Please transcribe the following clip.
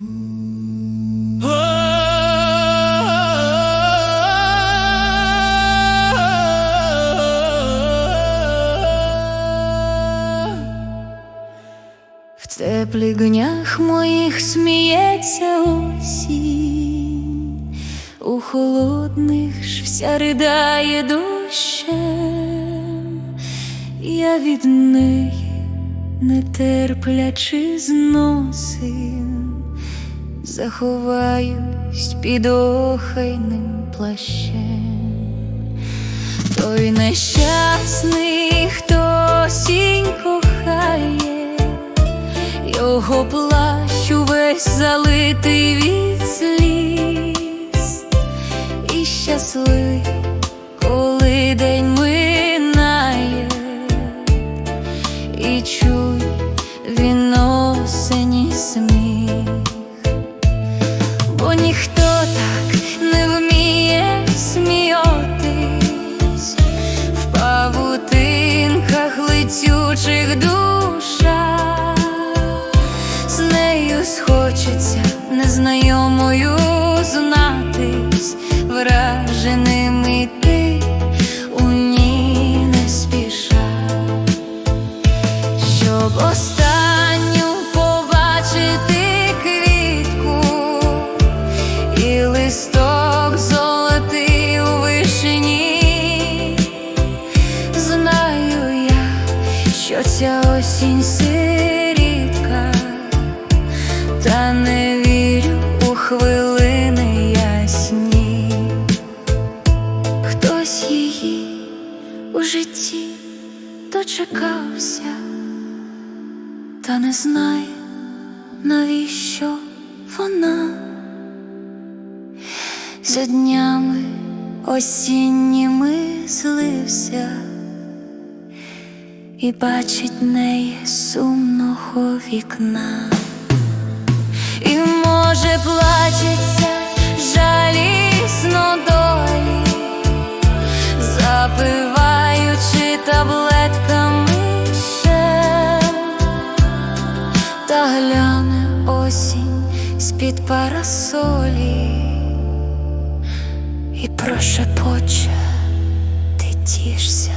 В теплих днях моїх сміється осінь, у холодних ж вся ридає дощем, я від неї нетерплячи зносин, заховаюсь під охайним плащем. Той нещасний, хто осінь кохає, його плащ увесь залитий від сліз, і щасливий, коли день минає, і чуй павутинках душах, душа, з нею схочеться незнайомою знатись, враженим іти у ній не спіша, щоб останню сирітка, та не вірю у хвилини ясні. Хтось її у житті дочекався, та не знає, навіщо вона за днями осінніми злився і бачить неї сумного вікна, і може плачеться жалісно долі, запиваючи таблетками ще, та гляне осінь з-під парасолі і прошепоче, ти тішся.